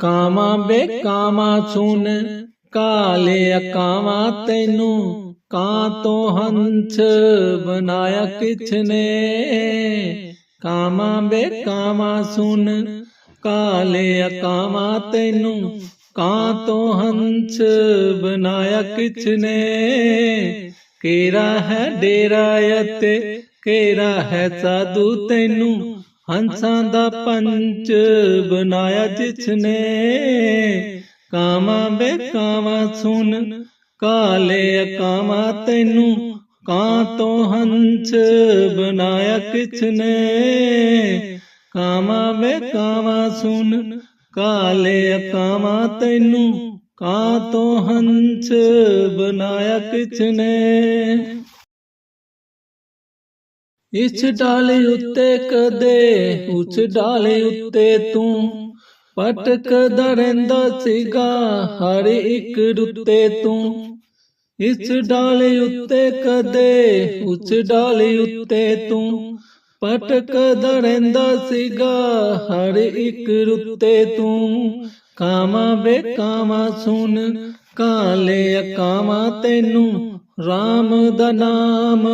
ਕਾਮਾ ਬੇ ਕਾਮਾ ਸੁਨ ਕਾਲੇ ਅਕਾਵਾ ਤੈਨੂੰ, ਕਾਂ ਤੋਂ ਹੰਸ ਬਣਾਇਆ ਕਿਛ ਨੇ ਕਾਮਾ ਬੇ ਕਾਮਾ ਸੁਨ ਕਾਲੇ ਅਕਾਵਾ ਤੈਨੂੰ, ਕਾਂ ਤੋਂ ਹੰਸ ਬਣਾਇਆ ਕਿਛ ਨੇ ਕੇਰਾ ਹੈ ਡੇਰਾ ਅਤੇ ਕੇਰਾ ਹੈ ਸਾਧੂ ਤੈਨੂੰ ਹੰਸਾਂ ਦਾ ਪੰਚ ਬਣਾਇਆ ਜਿਸ ਨੇ ਕਾਮਾ ਬੇ ਕਾਮਾ ਸੁਨ ਕਾਲੇ ਅਕਾਵਾਂ ਤੈਨੂੰ। ਕਾਂ ਤੋਂ ਹੰਸ ਬਣਾਇਆ ਕਿਸ ਨੇ ਕਾਮਾ ਬੇ ਕਾਮਾ ਸੁਨ ਕਾਲੇ ਅਕਾਵਾਂ ਤੈਨੂੰ। ਕਾਂ ਤੋਂ ਹੰਸ ਬਣਾਇਆ ਕਿਸ ਨੇ ਇਸ ਡਾਲੇ ਉੱਤੇ ਕਦੇ ਉਸ ਡਾਲੇ ਉੱਤੇ ਤੂੰ ਪਟਕਦਾ ਰਹਿੰਦਾ ਸੀਗਾ, ਹਰ ਇੱਕ ਰੁੱਤੇ ਤੂੰ। ਇਸ ਡਾਲੇ ਉੱਤੇ ਕਦੇ ਉਸ ਡਾਲੇ ਉੱਤੇ ਤੂੰ ਪਟਕਦਾ ਰਹਿੰਦਾ ਸੀਗਾ, ਹਰ ਇੱਕ ਰੁੱਤੇ ਤੂੰ। ਕਾਮਾ ਬੇ ਕਾਮਾ ਸੁਨ ਕਾਲੇ ਕਾਮਾ ਤੈਨੂੰ RAM ਦਾ ਨਾਮ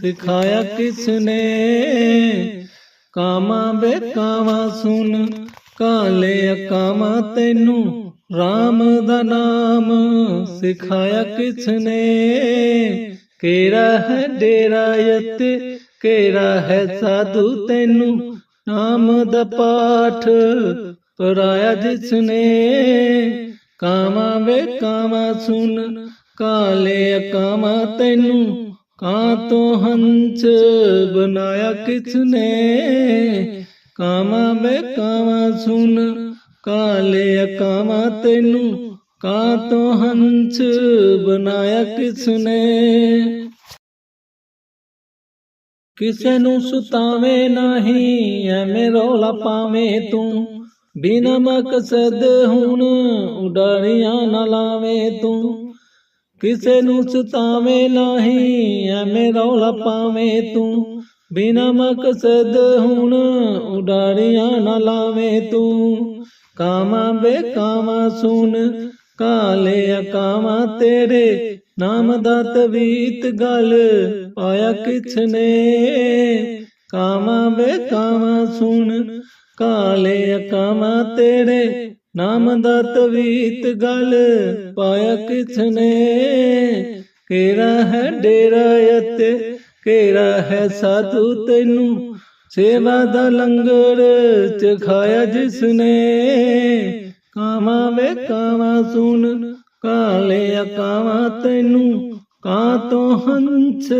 ਸਿਖਾਇਆ ਕਿਸ ਨੇ ਕਾਮਾ ਬੇ ਕਾਮਾ ਸੁਨ, ਕਾਲੇ ਕਾਮਾ ਤੈਨੂੰ। RAM ਦਾ ਨਾਮ ਸਿਖਾਇਆ ਕਿਸ ਨੇ ਕਿਹੜਾ ਹੈ ਡੇਰਾ ਯਤੇ ਕਿਹੜਾ ਹੈ ਸਾਧੂ ਤੈਨੂੰ। ਨਾਮ ਦਾ ਪਾਠ ਪਰਾਇਆ ਜਿਸ ਨੇ ਕਾਮਾ ਵੇ ਕਾਮਾ ਸੁਨ ਕਾਲੇ ਕਾਮਾ ਤੈਨੂੰ, ਕਾਂ ਤੋਂ ਹੰਸ ਬਣਾਇਆ ਕਿਸ ਨੇ ਕਾਮਾ ਵੇ ਕਾਮਾ ਸੁਨ ਕਾਲੇ ਕਾਮਾ ਤੈਨੂੰ, ਕਾਂ ਤੋਂ ਹੰਸ ਬਣਾਇਆ ਕਿਸਨੇ? ਕਿਸੇ ਨੂੰ ਸੁਤਾਵੇ ਨਹੀਂ, ਐਵੇਂ ਰੌਲਾ ਪਾਵੇਂ ਤੂੰ। ਬਿਨ ਮਕਸਦ ਹੁਣ ਉਡਾਰੀਆਂ ਨਾ ਲਾਵੇਂ ਤੂੰ। ਕਿਸੇ ਨੂੰ ਸੁਤਾਵੇਂ ਨਹੀਂ ਐਵੇਂ ਰੌਲਾ ਪਾਵੇਂ ਤੂੰ। ਬਿਨ ਮਕਸਦ ਹੁਣ ਉਡਾਰੀਆਂ ਨਾ ਲਾਵੇਂ ਤੂੰ। ਕਾਮਾ ਬੇ ਕਾਮਾ ਕਾਲੇ ਕਾਮਾ ਤੇਰੇ। ਨਾਮ ਦਾ ਤਵੀਤ ਗਲ ਪਾਇਆ ਕਿਛ ਨੇ ਕਾਮਾ ਬੇ ਸੁਣ, ਕਾਲੇ ਕਾਮਾ ਤੇਰੇ। ਨਾਮ ਦਾ ਤਵੀਤ ਗਲ ਪਾਇਆ ਕਿਛ ਨੇ ਹੈ ਡੇਰਾ ਅਤੇ ਕਿਹੜਾ ਹੈ ਸਾਧੂ ਤੈਨੂੰ? ਸੇਵਾ ਦਾ ਲੰਗਰ ਚਖਾਇਆ ਜਿਸਨੇ? ਕਾਮਾ ਵੇ ਕਾਮਾ ਸੁਨ, ਕਾਲੇ ਕਾਮਾ ਤੈਨੂੰ? ਕਾਂ ਤੋਂ ਹੰਸ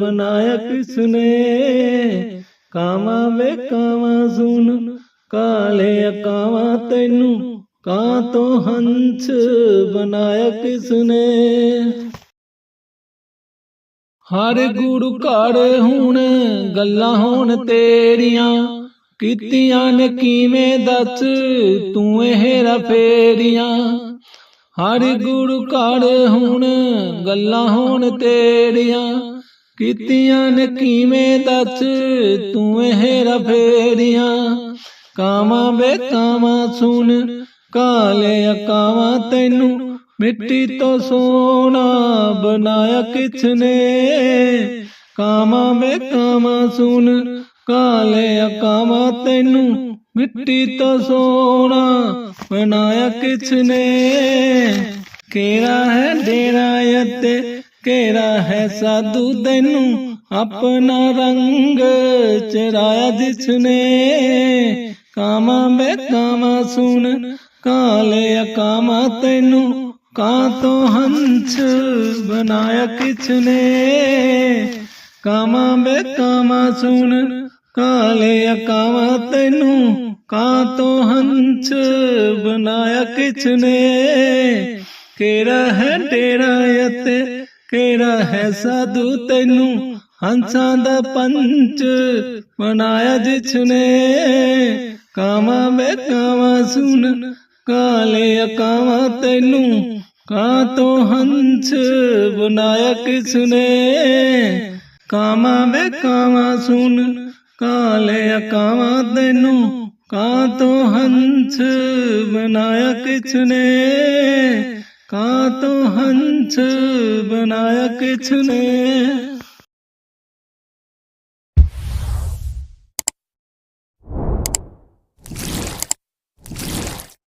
ਬਣਾਇਆ ਕਿਸ ਨੇ ਕਾਮਾ ਵੇ ਕਾਮਾ ਸੁਨ, ਕਾਲੇ ਕਾਮਾ ਤੈਨੂੰ? ਕਾਂ ਤੋਂ ਹੰਸ ਬਣਾਇਆ ਕਿਸ ਨੇ ਹਰ ਗੁਰੂ ਘਰ ਹੁਣ ਗੱਲਾਂ ਹੋਣ ਤੇਰੀਆਂ, ਕੀਤੀਆਂ ਨੇ ਕਿਵੇਂ ਦੱਸ ਤੂੰ ਇਹ ਰਫੇਰੀਆਂ? ਹਰ ਗੁਰੂ ਘਰ ਹੁਣ ਗੱਲਾਂ ਹੋਣ ਤੇਰੀਆਂ, ਕੀਤੀਆਂ ਨੇ ਕਿਵੇਂ ਦੱਸ ਤੂੰ ਇਹ ਰਫੇਰੀਆਂ? ਕਾਮਾ ਵੇ ਕਾਮਾ ਸੁਣ ਕਾਲੇ ਅਕਾਵਾਂ ਤੈਨੂੰ, ਮਿੱਟੀ ਤੋਂ ਸੋਨਾ ਬਣਾਇਆ ਕਿਛ ਨੇ ਕਾਮਾਂ ਵੇ ਕਾਮਾ ਸੁਨ ਕਾਲੇ ਅਕਾਵਾਂ ਤੈਨੂੰ, ਮਿੱਟੀ ਤੋਂ ਸੋਨਾ ਬਣਾਇਆ ਕਿਛ ਨੇ ਕਿਹੜਾ ਹੈ ਡੇਰਾ ਅਤੇ ਕਿਹੜਾ ਹੈ ਸਾਧੂ ਤੈਨੂੰ, ਆਪਣਾ ਰੰਗ ਚਰਾਇਆ ਜਿਸ ਨੇ ਕਾਮਾ ਵੇ ਕਾਮਾ ਸੁਨ ਕਾਲੇ ਕਾਮਾ ਤੈਨੂੰ ਕਾਂ ਤੋਂ ਹੰਸ ਬਣਾਇਆ ਕਿਛ ਨੇ ਕਾਮਾ ਬੇ ਕਾਮਾ ਸੁਨ ਕਾਲੇ ਕਾਮਾ ਤੈਨੂੰ ਕਾਂ ਤੋਂ ਹੰਸ ਬਣਾਇਆ ਕਿਛ ਕਿਹੜਾ ਹੈ ਤੇਰਾ ਅਤੇ ਕਿਹੜਾ ਹੈ ਸਾਧੂ ਤੈਨੂੰ ਹੰਸਾਂ ਦਾ ਪੰਚ ਬਣਾਇਆ ਜਿਛਨੇ? ਕਾਮਾ ਵੇ ਕਾਮਾ ਸੁਨ ਕਾਲੇ ਅਕਾਵਾਂ ਤੈਨੂੰ ਕਾਂ ਤੋਂ ਹੰਸ? ਬਣਾਇਆ ਕਿਸ ਨੇ ਕਾਵਾਂ ਵੇ ਕਾਮਾ ਸੁਨ ਕਾਲੇ ਅਕਾਵਾਂ ਤੈਨੂੰ ਕਾਂ ਤੋਂ ਹੰਸ? ਬਣਾਇਆ ਕਿਛ ਨੇ ਕਾਂ ਤੋਂ ਹੰਸ? ਬਣਾਇਆ ਕਿਛ ਨੇ